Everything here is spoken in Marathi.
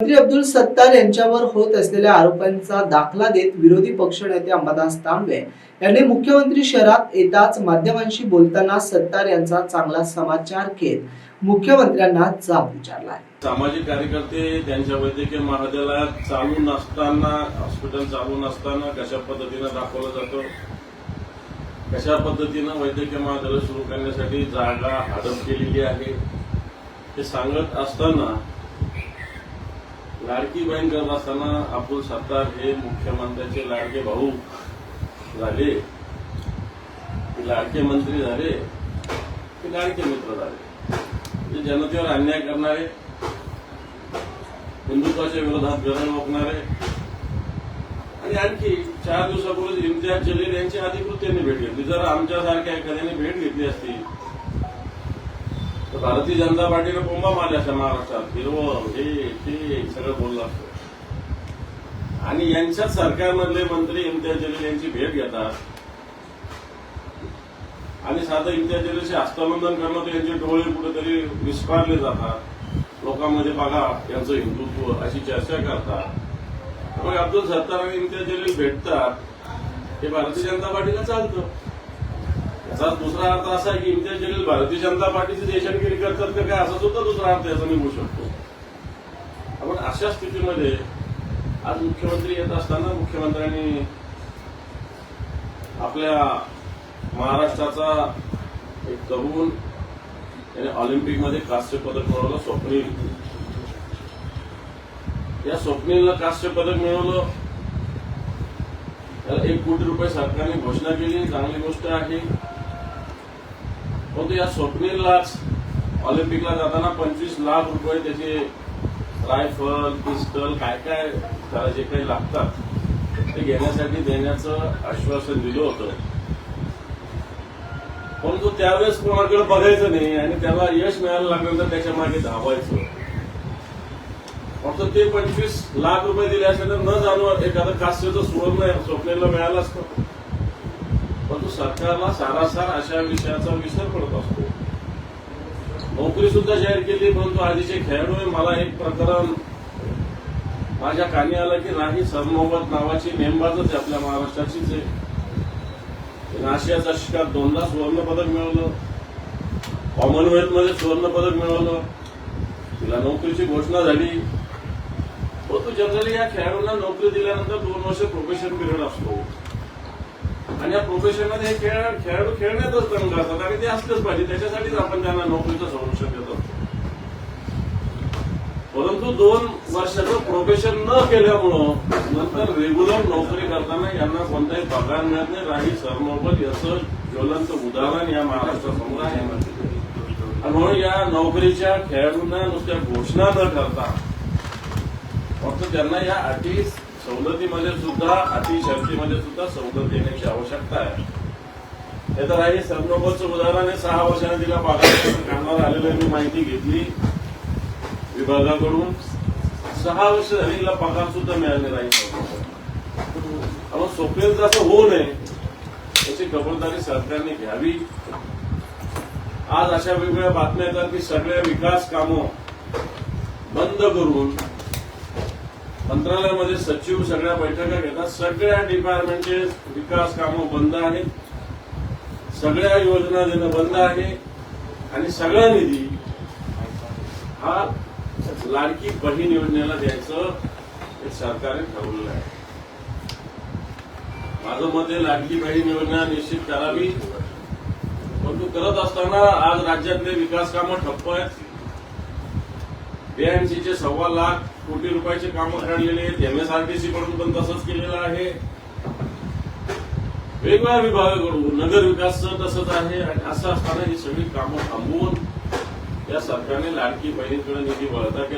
मंत्री अब्दुल सत्तार यांच्यावर होत असलेल्या आरोपांचा दाखला देत विरोधी पक्षनेते अंबादास तांबे यांनी मुख्यमंत्री शहरात येताच माध्यमांशी बोलताना सत्तार यांचा चांगला समाचार घेत मुख्यमंत्र्यांना जाब विचारलाय सामाजिक कार्यकर्ते त्यांच्या वैद्यकीय महाविद्यालयात चालू नसताना हॉस्पिटल चालू नसताना कशा पद्धतीनं दाखवलं जातं? कशा पद्धतीनं वैद्यकीय महाविद्यालय सुरू करण्यासाठी जागा हडप केलेली आहे? हे सांगत असताना लाडकी बहीण करत असताना अब्दुल सत्तार हे मुख्यमंत्र्यांचे लाडके भाऊ झाले लाडके मंत्री झाले की लाडके मित्र झाले. ते जनतेवर अन्याय करणारे हिंदुत्वाच्या विरोधात गरज ओकणारे आणि आणखी चार दिवसापूर्वी इम्तियाज जलील यांची अधिकृत त्यांनी भेट घेतली. जर आमच्यासारख्या एखाद्याने भेट घेतली असती भारतीय जनता पार्टीने बोंबा मारल्या असत्या महाराष्ट्रात. हिरवं हे ते सगळं बोललं असतं आणि यांच्याच सरकारमधले मंत्री इम्तियाज जलील यांची भेट घेतात. आणि साधं इम्तियाज जलीलशी हस्तांदोलन करणं तर यांचे डोळे कुठेतरी विस्फारले जातात. लोकांमध्ये बघा यांचं हिंदुत्व अशी चर्चा करतात. मग अब्दुल सत्तार आणि इम्तियाज जलील भेटतात. हे भारतीय जनता पार्टीला चालतं. याचा दुसरा अर्थ असा आहे की इम्तियाज जलील भारतीय जनता पार्टीची देशांगिरी करतात का काय असा सुद्धा दुसरा अर्थ याचा निघू शकतो. आपण अशा स्थितीमध्ये आज मुख्यमंत्री येत असताना मुख्यमंत्र्यांनी आपल्या महाराष्ट्राचा एक तरुण त्याने ऑलिम्पिकमध्ये कांस्य पदक मिळवलं स्वप्नील. या स्वप्नीलला कांस्य पदक मिळवलं. त्याला एक कोटी रुपये सरकारने घोषणा केली चांगली गोष्ट आहे. परंतु या स्वप्नीललाच ऑलिम्पिकला जाताना पंचवीस लाख रुपये त्याचे रायफल पिस्टल काय काय त्याला जे काही लागतात ते घेण्यासाठी देण्याचं आश्वासन दिलं होतं. परंतु त्यावेळेस कोणाकडे बघायचं नाही आणि त्याला यश मिळायला लागल्यानंतर त्याच्यामागे धावायचं. फक्त ते पंचवीस लाख रुपये दिले असले तर न जाणवत एखादं कास्यचं सुवर्ण स्वप्नेला मिळालं असतं परंतु सरकारला सारासार अशा विषयाचा विसर पडत असतो. नोकरी सुद्धा जाहीर केली परंतु आधीचे खेळाडू मला एक प्रकरण माझ्या कानी आलं की नाही सरनोबत नावाची नेमबाजच आहे आपल्या महाराष्ट्राचीच आहे तिने आशियाच्या दोनदा सुवर्ण पदक मिळवलं. कॉमनवेल्थमध्ये सुवर्ण पदक मिळवलं. तिला नोकरीची घोषणा झाली. परंतु जनरली या खेळाडूंना नोकरी दिल्यानंतर दोन वर्ष प्रोफेशन पिरियड असतो. आणि या प्रोफेशनमध्ये खेळ खेळाडू खेळण्यातच दंग असतात आणि ते असलेच पाहिजे. त्याच्यासाठीच आपण त्यांना नोकरीचं संरक्षण देत. असतो परंतु दोन वर्षाचं प्रोफेशन न केल्यामुळं नंतर रेग्युलर नोकरी करताना यांना कोणताही पगार मिळत नाही. राही सरनोबत याचं ज्वलंत उदाहरण या महाराष्ट्रासमोर आहे. म्हणून या नोकरीच्या खेळाडूंना नुसत्या घोषणा न करता फक्त त्यांना या अटी सवलतीमध्ये सुद्धा अटी सुद्धा सवलत देण्याची आवश्यकता आहे. हे तर आहे सरनोबतचं उदाहरण हे सहा वर्षाने तिला पगार कामावर आलेलं मी माहिती घेतली विभागाकडून. सहा वर्ष झाली तिला पगार सुद्धा मिळाले नाही. आपण स्वप्नेल असं होऊ नये याची खबरदारी सरकारने घ्यावी. आज अशा वेगवेगळ्या बातम्या येतात की सगळ्या विकास कामं बंद करून मंत्रालयामध्ये सचिव सगळ्या बैठका घेतात. सगळ्या डिपार्टमेंटचे विकास कामं बंद आहेत. सगळ्या योजना देणं बंद आहे. आणि सगळा निधी हा लाडकी बहीण योजनेला द्यायचं हे सरकारने ठरवलेलं आहे. माझं मत हे लाडकी बहीण योजना निश्चित करावी. परंतु करत असताना आज राज्यातले विकास कामं ठप्प आहेत. चे सव्वा लाख कोटी रुपयाचे कामं काढलेले आहेत. एमएसआरटीसी कडून पण तसंच केलेलं आहे. वेगवेगळ्या विभागाकडून नगर विकासचं तसंच आहे. आणि असं असताना ही सगळी कामं थांबवून या सरकारने लाडकी बहिणीकडे निधी वळता